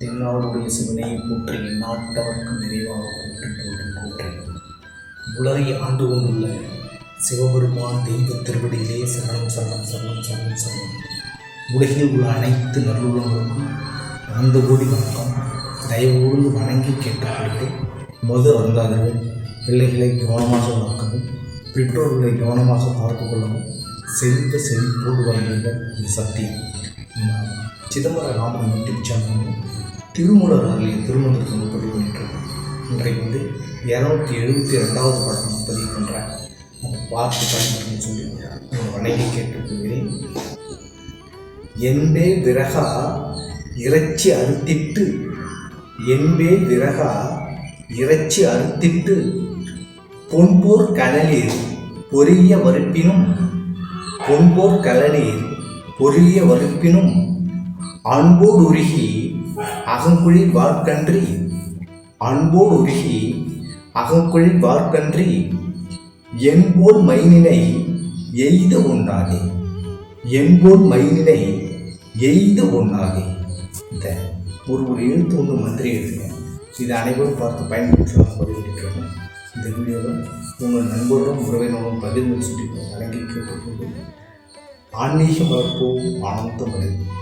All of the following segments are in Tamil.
தென்னாடுடைய சிவனையை போற்றி நாட்டவர்க்கும் நிறைவாக போற்றி போற்றி போற்றி உலகை ஆண்டு கொண்டுள்ள சிவபெருமான் தெய்வ திருவடியிலே சரணம் சரணம் சரணம் சரணம் சரணம். உலகில் உள்ள அனைத்து நல்லுள்ளங்களுக்கும் அந்த கோடி வணக்கம். தயவோடு வணங்கி கேட்டுக்கொள்கிறேன் மது அருந்தாதர்கள். பிள்ளைகளை கவனமாக வளர்க்கவும் பெற்றோர்களை கவனமாக பார்த்து கொள்ளவும் செல்வ செழிப்போடு வருகிறீர்கள் இது சத்தியம். சிதம்பர ராமன் யூடியூப் சேனல் திருமூலர் ஆகிய திருமணத்திற்கு பதிவு பண்ணிட்டுருக்கோம் இன்றைக்கு வந்து இரநூத்தி எழுபத்தி ரெண்டாவது படம் பதிவு பண்ணுறேன் அதை பார்த்து பயன்படுத்தணும்னு சொல்லி உங்கள் வணங்கி கேட்டுக்கொள்கிறேன். என்பே விறகா இறைச்சி அறுத்திட்டு என்பே விறகா இறைச்சி அறுத்திட்டு பொன்போர் கனலீர் பொரிய வறுப்பினும் பொன்போர் கலனீர் பொரிய வறுப்பினும் அன்போடு உருகி அகங்குழி வார்க்கன்றி. அன்போடு உருகி அகங்குழி வார்க்கன்றி என்போல் மைனினை எய்த உண்ணாதே. என்போல் மைனினை எய்த உண்ணாதே. இந்த ஒரு ஒரு எழுத்து ஒன்று மந்திரி எழுதுங்க. இது அனைவரும் பார்த்து பயன்படுத்தலாம் பதிவிட்டிருக்கேன் இந்த வீடியோவில் உங்கள் நண்பர்களும் உறவினரும் பதிவு சொல்லி வழங்கி கேட்டுக்கொண்டு ஆன்மீகம் வளர்ப்போம். ஆனந்தம் அடைவோம்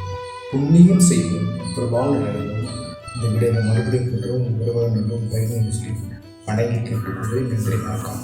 புண்ணியம் செய்வோம். பிரபாவம் அடைவோம் இந்த வீடியோவை மறுபடியும் கொண்டு உங்களுடன் உறவினரும் பயணம் சொல்லி வணங்கி கேட்டுக்கொண்டு நன்றி வணக்கம்.